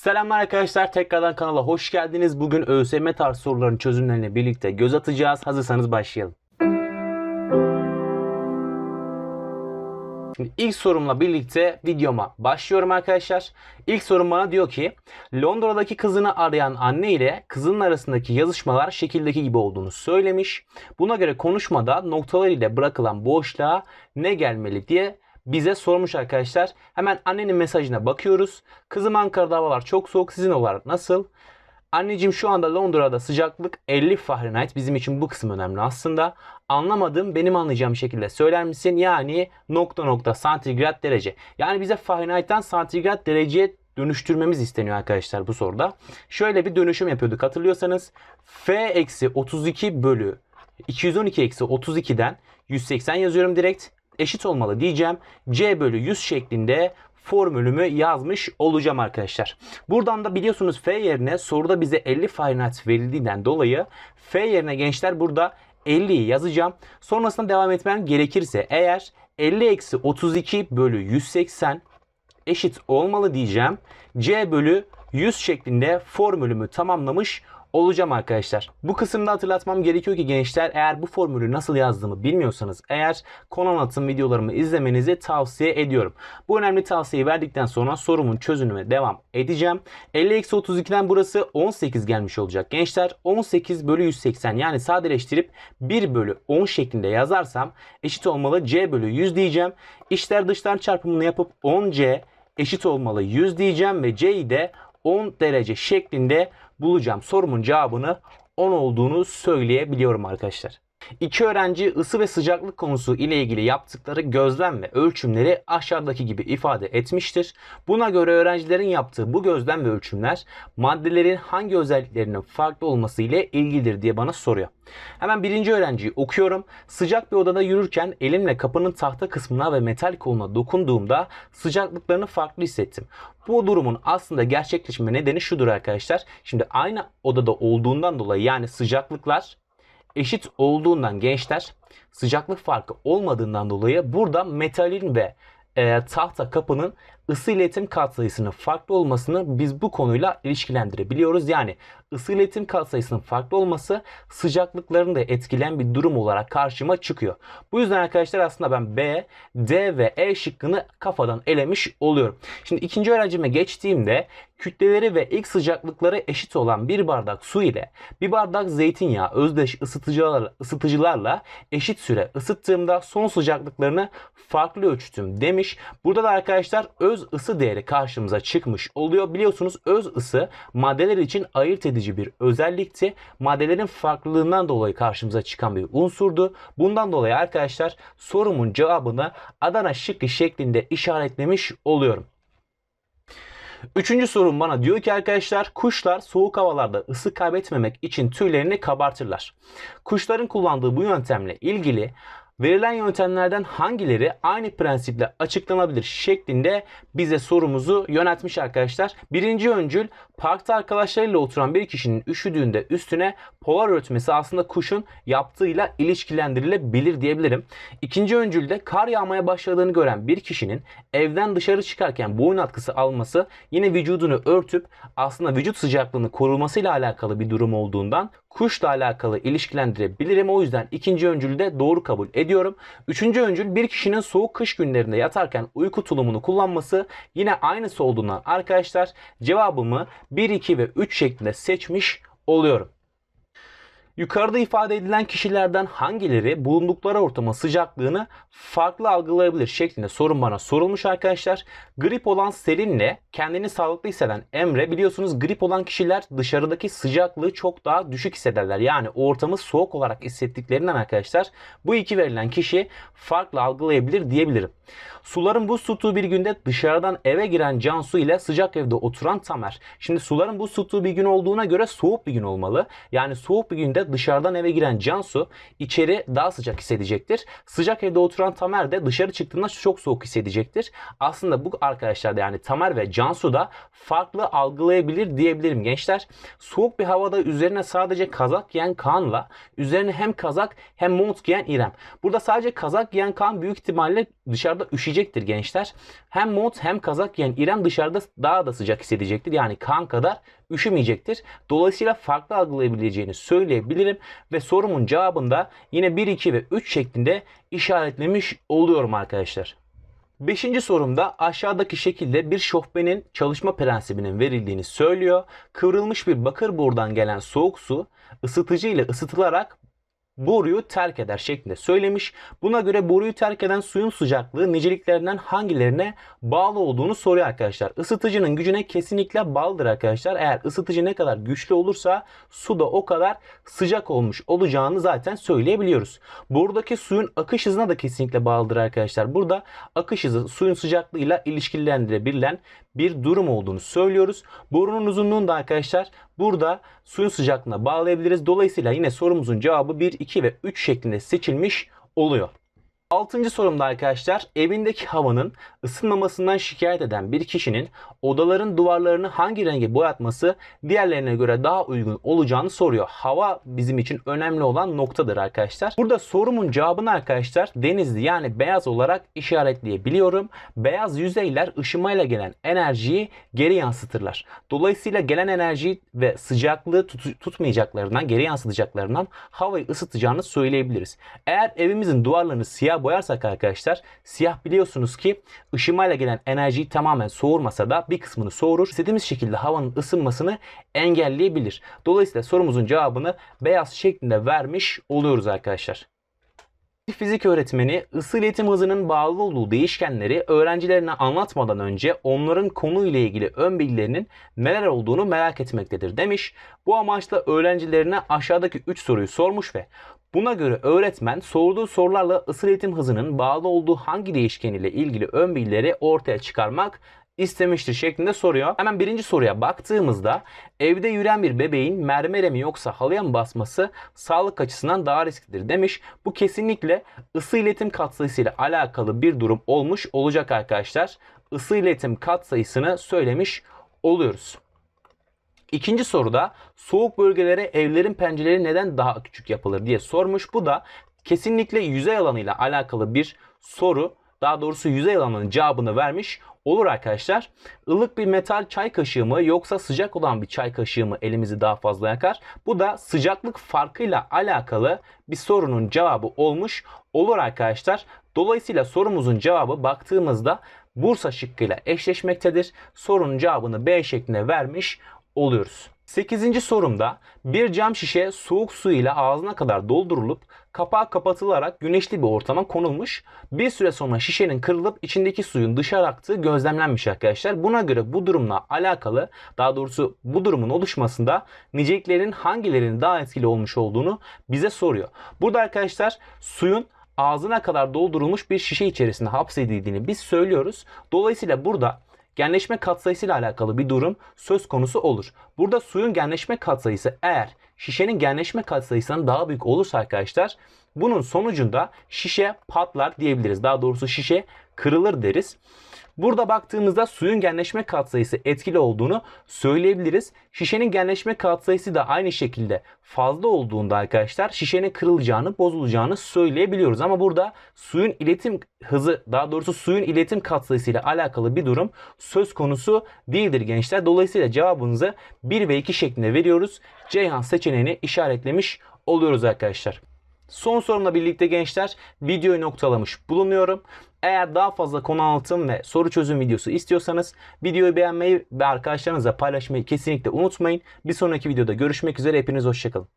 Selamlar arkadaşlar tekrardan kanala hoş geldiniz. Bugün ÖSYM tarzı soruların çözümlerine birlikte göz atacağız. Hazırsanız başlayalım. Şimdi ilk sorumla birlikte videoma başlıyorum arkadaşlar. İlk sorum bana diyor ki Londra'daki kızını arayan anne ile kızının arasındaki yazışmalar şekildeki gibi olduğunu söylemiş. Buna göre konuşmada noktalar ile bırakılan boşluğa ne gelmeli diye bize sormuş arkadaşlar. Hemen annenin mesajına bakıyoruz. Kızım Ankara'da havalar çok soğuk. Sizin olarak nasıl? Anneciğim şu anda Londra'da sıcaklık 50 Fahrenheit. Bizim için bu kısım önemli aslında. Anlamadım benim anlayacağım şekilde söyler misin? Yani nokta nokta santigrat derece. Yani bize Fahrenheit'ten santigrat dereceye dönüştürmemiz isteniyor arkadaşlar bu soruda. Şöyle bir dönüşüm yapıyorduk hatırlıyorsanız. F eksi 32 bölü 212 eksi 32'den 180 yazıyorum direkt. Eşit olmalı diyeceğim. C bölü 100 şeklinde formülümü yazmış olacağım arkadaşlar. Buradan da biliyorsunuz F yerine soruda bize 50 Fahrenheit verildiğinden dolayı F yerine gençler burada 50'yi yazacağım. Sonrasında devam etmem gerekirse eğer 50 eksi 32 bölü 180 eşit olmalı diyeceğim. C bölü 100 şeklinde formülümü tamamlamış arkadaşlar. Bu kısımda hatırlatmam gerekiyor ki gençler eğer bu formülü nasıl yazdığımı bilmiyorsanız eğer konu anlatım videolarımı izlemenizi tavsiye ediyorum. Bu önemli tavsiyeyi verdikten sonra sorumun çözümüne devam edeceğim. 50-32'den burası 18 gelmiş olacak gençler. 18 bölü 180 yani sadeleştirip 1 bölü 10 şeklinde yazarsam eşit olmalı C bölü 100 diyeceğim. İşler dışlar çarpımını yapıp 10C eşit olmalı 100 diyeceğim ve C'yi de 10 derece şeklinde bulacağım. Sorumun cevabını 10 olduğunu söyleyebiliyorum arkadaşlar. İki öğrenci ısı ve sıcaklık konusu ile ilgili yaptıkları gözlem ve ölçümleri aşağıdaki gibi ifade etmiştir. Buna göre öğrencilerin yaptığı bu gözlem ve ölçümler maddelerin hangi özelliklerinin farklı olması ile ilgilidir diye bana soruyor. Hemen birinci öğrenciyi okuyorum. Sıcak bir odada yürürken elimle kapının tahta kısmına ve metal koluna dokunduğumda sıcaklıklarını farklı hissettim. Bu durumun aslında gerçekleşme nedeni şudur arkadaşlar. Şimdi aynı odada olduğundan dolayı yani sıcaklıklar eşit olduğundan gençler sıcaklık farkı olmadığından dolayı burada metalin ve e, tahta kapının ısı iletim katsayısının farklı olmasını biz bu konuyla ilişkilendirebiliyoruz. Yani ısı iletim katsayısının farklı olması sıcaklıklarını da etkileyen bir durum olarak karşıma çıkıyor. Bu yüzden arkadaşlar aslında ben B, D ve E şıkkını kafadan elemiş oluyorum. Şimdi ikinci öğrencime geçtiğimde kütleleri ve ilk sıcaklıkları eşit olan bir bardak su ile bir bardak zeytinyağı özdeş ısıtıcılarla, ısıtıcılarla eşit süre ısıttığımda son sıcaklıklarını farklı ölçtüm demiş. Burada da arkadaşlar öz ısı değeri karşımıza çıkmış oluyor. Biliyorsunuz öz ısı maddeler için ayırt edici bir özellikti. Maddelerin farklılığından dolayı karşımıza çıkan bir unsurdu. Bundan dolayı arkadaşlar sorumun cevabını Adana şıkkı şeklinde işaretlemiş oluyorum. Üçüncü sorum bana diyor ki arkadaşlar kuşlar soğuk havalarda ısı kaybetmemek için tüylerini kabartırlar. Kuşların kullandığı bu yöntemle ilgili verilen yöntemlerden hangileri aynı prensiple açıklanabilir şeklinde bize sorumuzu yöneltmiş arkadaşlar. Birinci öncül parkta arkadaşlarıyla oturan bir kişinin üşüdüğünde üstüne polar örtmesi aslında kuşun yaptığıyla ilişkilendirilebilir diyebilirim. İkinci öncülde kar yağmaya başladığını gören bir kişinin evden dışarı çıkarken boyun atkısı alması yine vücudunu örtüp aslında vücut sıcaklığını korumasıyla alakalı bir durum olduğundan kuşla alakalı ilişkilendirebilirim. O yüzden ikinci öncülü de doğru kabul ediyorum. Üçüncü öncül bir kişinin soğuk kış günlerinde yatarken uyku tulumunu kullanması yine aynısı olduğundan arkadaşlar cevabımı 1, 2 ve 3 şeklinde seçmiş oluyorum. Yukarıda ifade edilen kişilerden hangileri bulundukları ortamın sıcaklığını farklı algılayabilir şeklinde sorun bana sorulmuş arkadaşlar. Grip olan Selin'le kendini sağlıklı hisseden Emre biliyorsunuz grip olan kişiler dışarıdaki sıcaklığı çok daha düşük hissederler. Yani ortamı soğuk olarak hissettiklerinden arkadaşlar bu iki verilen kişi farklı algılayabilir diyebilirim. Suların buz tuttuğu bir günde dışarıdan eve giren Cansu ile sıcak evde oturan Tamer. Şimdi suların buz tuttuğu bir gün olduğuna göre soğuk bir gün olmalı. Yani soğuk bir günde arkadaşlar dışarıdan eve giren Cansu içeri daha sıcak hissedecektir. Sıcak evde oturan Tamer de dışarı çıktığında çok soğuk hissedecektir. Aslında bu arkadaşlar da yani Tamer ve Cansu da farklı algılayabilir diyebilirim gençler. Soğuk bir havada üzerine sadece kazak giyen Kaan'la üzerine hem kazak hem mont giyen İrem. Burada sadece kazak giyen Kaan büyük ihtimalle dışarıda üşüyecektir gençler. Hem mont hem kazak giyen İrem dışarıda daha da sıcak hissedecektir. Yani Kaan kadar üşümeyecektir. Dolayısıyla farklı algılayabileceğini söyleyebilirim ve sorumun cevabında yine 1, 2 ve 3 şeklinde işaretlemiş oluyorum arkadaşlar. Beşinci sorumda aşağıdaki şekilde bir şofbenin çalışma prensibinin verildiğini söylüyor. Kıvrılmış bir bakır borudan gelen soğuk su ısıtıcı ile ısıtılarak boruyu terk eder şeklinde söylemiş. Buna göre boruyu terk eden suyun sıcaklığı niceliklerinden hangilerine bağlı olduğunu soruyor arkadaşlar. Isıtıcının gücüne kesinlikle bağlıdır arkadaşlar. Eğer ısıtıcı ne kadar güçlü olursa su da o kadar sıcak olmuş olacağını zaten söyleyebiliyoruz. Buradaki suyun akış hızına da kesinlikle bağlıdır arkadaşlar. Burada akış hızı suyun sıcaklığıyla ilişkilendirilebilen bir durum olduğunu söylüyoruz. Borunun uzunluğunu da arkadaşlar burada suyun sıcaklığına bağlayabiliriz. Dolayısıyla yine sorumuzun cevabı 1, 2 ve 3 şeklinde seçilmiş oluyor. Altıncı sorumda arkadaşlar evindeki havanın ısınmamasından şikayet eden bir kişinin odaların duvarlarını hangi renge boyatması diğerlerine göre daha uygun olacağını soruyor. Hava bizim için önemli olan noktadır arkadaşlar. Burada sorumun cevabını arkadaşlar denizli yani beyaz olarak işaretleyebiliyorum. Beyaz yüzeyler ışımayla gelen enerjiyi geri yansıtırlar. Dolayısıyla gelen enerji ve sıcaklığı tut- tutmayacaklarından, geri yansıtacaklarından havayı ısıtacağını söyleyebiliriz. Eğer evimizin duvarlarını siyah boyarsak arkadaşlar siyah biliyorsunuz ki ışımayla gelen enerjiyi tamamen soğurmasa da bir kısmını soğurur. İstediğimiz şekilde havanın ısınmasını engelleyebilir. Dolayısıyla sorumuzun cevabını beyaz şeklinde vermiş oluyoruz arkadaşlar. Fizik öğretmeni ısı iletim hızının bağlı olduğu değişkenleri öğrencilerine anlatmadan önce onların konu ile ilgili ön bilgilerinin neler olduğunu merak etmektedir demiş. Bu amaçla öğrencilerine aşağıdaki 3 soruyu sormuş ve buna göre öğretmen sorduğu sorularla ısı iletim hızının bağlı olduğu hangi değişken ile ilgili ön bilgileri ortaya çıkarmak istemiştir şeklinde soruyor. Hemen birinci soruya baktığımızda evde yürüyen bir bebeğin mermere mi yoksa halıya mı basması sağlık açısından daha risklidir demiş. Bu kesinlikle ısı iletim katsayısıyla alakalı bir durum olmuş olacak arkadaşlar. Isı iletim katsayısını söylemiş oluyoruz. İkinci soruda soğuk bölgelere evlerin pencereleri neden daha küçük yapılır diye sormuş. Bu da kesinlikle yüzey alanıyla alakalı bir soru. Daha doğrusu yüzey alanının cevabını vermiş olur arkadaşlar. Ilık bir metal çay kaşığı mı yoksa sıcak olan bir çay kaşığı mı elimizi daha fazla yakar? Bu da sıcaklık farkıyla alakalı bir sorunun cevabı olmuş olur arkadaşlar. Dolayısıyla sorumuzun cevabı baktığımızda Bursa şıkkıyla eşleşmektedir. Sorunun cevabını B şeklinde vermiş oluyoruz. 8. sorumda bir cam şişe soğuk su ile ağzına kadar doldurulup kapağı kapatılarak güneşli bir ortama konulmuş. Bir süre sonra şişenin kırılıp içindeki suyun dışarı aktığı gözlemlenmiş arkadaşlar. Buna göre bu durumla alakalı daha doğrusu bu durumun oluşmasında niceliklerin hangilerinin daha etkili olmuş olduğunu bize soruyor. Burada arkadaşlar suyun ağzına kadar doldurulmuş bir şişe içerisinde hapsedildiğini biz söylüyoruz. Dolayısıyla burada genleşme katsayısıyla alakalı bir durum söz konusu olur. Burada suyun genleşme katsayısı eğer şişenin genleşme katsayısından daha büyük olursa arkadaşlar bunun sonucunda şişe patlar diyebiliriz. Daha doğrusu şişe kırılır deriz. Burada baktığımızda suyun genleşme katsayısı etkili olduğunu söyleyebiliriz. Şişenin genleşme katsayısı da aynı şekilde fazla olduğunda arkadaşlar şişenin kırılacağını, bozulacağını söyleyebiliyoruz. Ama burada suyun iletim hızı, daha doğrusu suyun iletim katsayısı ile alakalı bir durum söz konusu değildir gençler. Dolayısıyla cevabınızı 1 ve 2 şeklinde veriyoruz. Ceyhan seçeneğini işaretlemiş oluyoruz arkadaşlar. Son sorumla birlikte gençler videoyu noktalamış bulunuyorum. Eğer daha fazla konu anlatım ve soru çözüm videosu istiyorsanız videoyu beğenmeyi ve arkadaşlarınızla paylaşmayı kesinlikle unutmayın. Bir sonraki videoda görüşmek üzere. Hepiniz hoşçakalın.